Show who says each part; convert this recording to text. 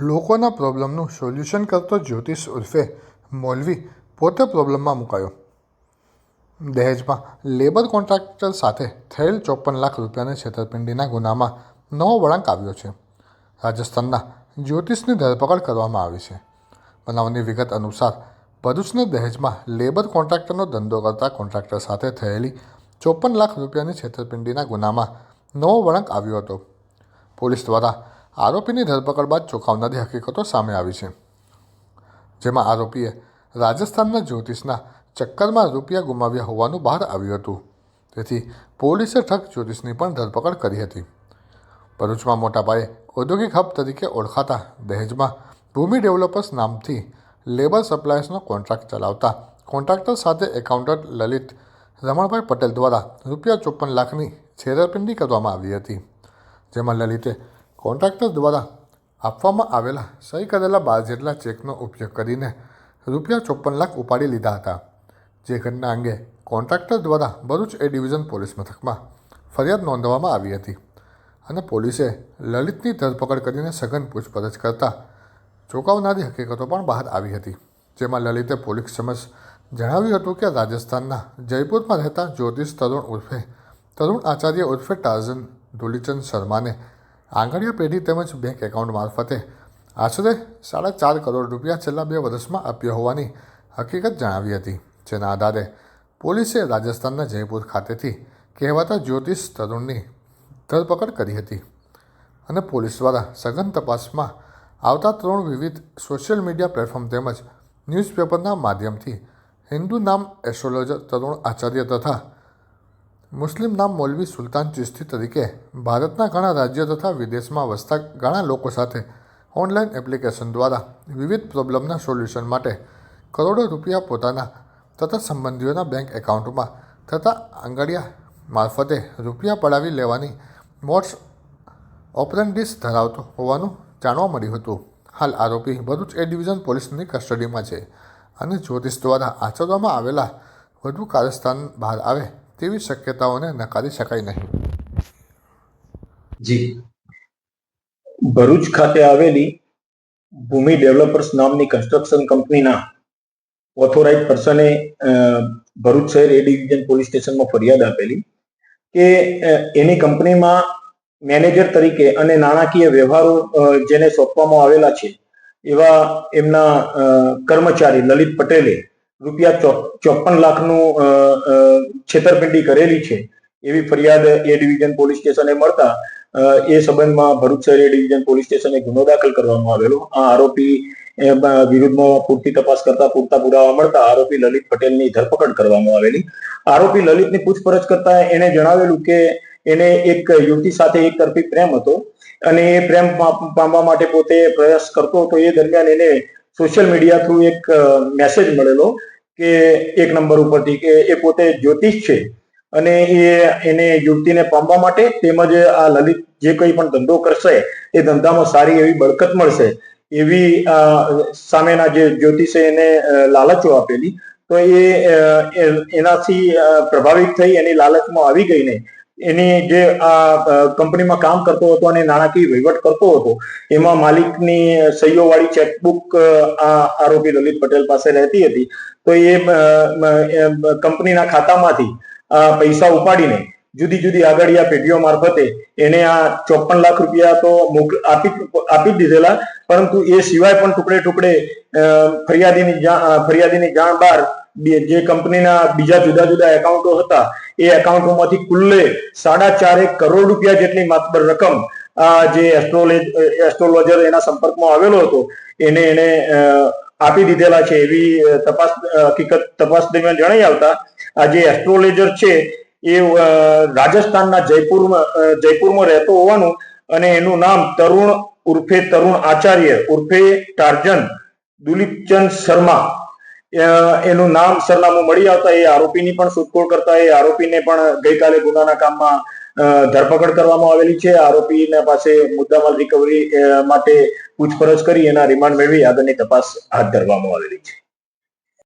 Speaker 1: લોકોના પ્રોબ્લેમનું સોલ્યુશન કરતો જ્યોતિષ ઉર્ફે મૌલવી પોતે પ્રોબ્લેમમાં મુકાયો. દહેજમાં લેબર કોન્ટ્રાક્ટર સાથે થયેલ ચોપન લાખ રૂપિયાની છેતરપિંડીના ગુનામાં નવો વળાંક આવ્યો છે. રાજસ્થાનના જ્યોતિષની ધરપકડ કરવામાં આવી છે. બનાવની વિગત અનુસાર, ભરૂચના દહેજમાં લેબર કોન્ટ્રાક્ટરનો ધંધો કરતા કોન્ટ્રાક્ટર સાથે થયેલી ચોપન લાખ રૂપિયાની છેતરપિંડીના ગુનામાં નવો વળાંક આવ્યો હતો. પોલીસ દ્વારા આરોપીની ધરપકડ બાદ ચોંકાવનારી હકીકતો સામે આવી છે. જેમાં આરોપીએ રાજસ્થાનના જ્યોતિષના ચક્કરમાં રૂપિયા ગુમાવ્યા હોવાનું બહાર આવ્યું હતું. તેથી પોલીસે ઠગ જ્યોતિષની પણ ધરપકડ કરી હતી. ભરૂચમાં મોટા પાયે ઔદ્યોગિક હબ તરીકે ઓળખાતા દહેજમાં ભૂમિ ડેવલપર્સ નામથી લેબર સપ્લાયર્સનો કોન્ટ્રાક્ટ ચલાવતા કોન્ટ્રાક્ટર સાથે એકાઉન્ટન્ટ લલિત રમણભાઈ પટેલ દ્વારા રૂપિયા ચોપન લાખની છેતરપિંડી કરવામાં આવી હતી. જેમાં લલિતે કોન્ટ્રાક્ટર દ્વારા આપવામાં આવેલા સહી કરેલા બાર જેટલા ચેકનો ઉપયોગ કરીને રૂપિયા ચોપન લાખ ઉપાડી લીધા હતા. જે ઘટના અંગે કોન્ટ્રાક્ટર દ્વારા ભરૂચ એ ડિવિઝન પોલીસ મથકમાં ફરિયાદ નોંધવામાં આવી હતી અને પોલીસે લલિતની ધરપકડ કરીને સઘન પૂછપરછ કરતાં ચોંકાવનારી હકીકતો પણ બહાર આવી હતી. જેમાં લલિતે પોલીસ સમક્ષ જણાવ્યું હતું કે રાજસ્થાનના જયપુરમાં રહેતા જ્યોતિષ તરુણ ઉર્ફે તરુણ આચાર્ય ઉર્ફે ટાર્ઝન ધુલીચંદ શર્માને આંગળીયા પેઢી તેમજ બેંક એકાઉન્ટ મારફતે આશરે સાડા ચાર કરોડ રૂપિયા છેલ્લા બે વર્ષમાં આપ્યા હોવાની હકીકત જણાવી હતી. જેના આધારે પોલીસે રાજસ્થાનના જયપુર ખાતેથી કહેવાતા જ્યોતિષ તરુણની ધરપકડ કરી હતી અને પોલીસ દ્વારા સઘન તપાસમાં આવતા ત્રણ વિવિધ સોશિયલ મીડિયા પ્લેટફોર્મ તેમજ ન્યૂઝપેપરના માધ્યમથી હિન્દુ નામ એસ્ટ્રોલોજર તરુણ આચાર્ય તથા મુસ્લિમ નામ મૌલવી સુલતાન ચિશ્તી તરીકે ભારતના ઘણા રાજ્યો તથા વિદેશમાં વસતા ઘણા લોકો સાથે ઓનલાઈન એપ્લિકેશન દ્વારા વિવિધ પ્રોબ્લેમના સોલ્યુશન માટે કરોડો રૂપિયા પોતાના તથા સંબંધીઓના બેંક એકાઉન્ટમાં તથા આંગડિયા મારફતે રૂપિયા પડાવી લેવાની મોટ્સ ઓપરેન્ડિસ ધરાવતો હોવાનું જાણવા મળ્યું હતું. હાલ આરોપી ભરૂચ એ ડિવિઝન પોલીસની કસ્ટડીમાં છે અને જ્યોતિષ દ્વારા આચરવામાં આવેલા વધુ કાર્યસ્થાન બહાર આવે તેવી શક્યતાઓને નકારી શકાય નહીં.
Speaker 2: જી. ભરૂચ ખાતે આવેલી ભૂમિ ડેવલપર્સ નામની કન્સ્ટ્રક્શન કંપનીના ઓથોરાઇઝ પર્સને ભરૂચ શહેર એ ડિવિઝન પોલીસ સ્ટેશનમાં ફરિયાદ આપેલી કે એની કંપનીમાં મેનેજર તરીકે અને નાણાકીય વ્યવહારો જેને સોંપવામાં આવેલા છે એવા એમના કર્મચારી લલિત પટેલે રૂપિયા ચોપન લાખનું છેતરપિંડી કરેલી છે. એવી ફરિયાદ એ ડિવિઝન પોલીસ સ્ટેશને મળતા એ સંબંધમાં ભરૂચ શહેર એ ડિવિઝન પોલીસ સ્ટેશને ગુનો દાખલ કરવામાં આવેલો. આ આરોપી વિરુદ્ધમાં પૂરતી તપાસ કરતા પૂરતા પુરાવા મળતા આરોપી લલિત પટેલની ધરપકડ કરવામાં આવેલી. આરોપી લલિતની પૂછપરછ કરતા એને જણાવેલું કે એને એક યુવતી સાથે એક તરફી પ્રેમ હતો અને એ પ્રેમ પામવા માટે પોતે પ્રયાસ કરતો હતો. એ દરમિયાન એને સોશિયલ મીડિયા થ્રુ એક મેસેજ મળેલો કે એક નંબર ઉપરથી કે એ પોતે જ્યોતિષ છે અને એ એને યુવતીને પામવા માટે તેમજ આ લલિત જે કંઈ પણ ધંધો કરશે એ ધંધામાં સારી એવી બળકત મળશે એવી સામેના જે જ્યોતિષે એને લાલચો આપેલી તો એ એનાથી પ્રભાવિત થઈ એની લાલચમાં આવી ગઈને એની જે આ કંપનીમાં કામ કરતો હતો અને નાણાકીય વહીવટ કરતો હતો, એમાં માલિકની સહીઓ વાળી ચેકબુક આ આરોપી લલિત પટેલ પાસે રહેતી હતી. તો એ કંપનીના ખાતામાંથી પૈસા ઉપાડીને જુદી જુદી આગળિયા પેઢીઓ મારફતે એને આ ચોપન લાખ રૂપિયા તો મોક- આપી આપી દીધેલા. પરંતુ એ સિવાય પણ ટુકડે ટુકડે ફરિયાદીની ફરિયાદીની જાણ બહાર બે- જે કંપનીના બીજા જુદા જુદા એકાઉન્ટો હતા એ એકાઉન્ટોમાંથી કુલ્લે સાડા ચારેક કરોડ રૂપિયા જેટલી માતબર રકમ જે એસ્ટ્રોલોજ એસ્ટ્રોલોજર એના સંપર્કમાં આવેલો હતો, એને એને આપી દીધેલા છે એવી તપાસ હકીકત તપાસ દરમિયાન જણાઈ આવતા, આ જે એસ્ટ્રોલોજર છે એ રાજસ્થાનના જયપુરમાં જયપુરમાં રહેતો હોવાનું અને એનું નામ તરુણ ઉર્ફે તરુણ આચાર્ય, ઉર્ફે ટાર્જન દુલીપચંદ શર્મા એનું નામ સરનામું મળી આવતા એ આરોપીની પણ શોધખોળ કરતા એ આરોપીને પણ ગઈકાલે ગુનાના કામમાં ધરપકડ કરવામાં આવેલી છે. આરોપીના પાસે મુદ્દામાલ રિકવરી માટે પૂછપરછ કરી એના રિમાન્ડ મેળવી આગળની તપાસ હાથ ધરવામાં આવેલી છે.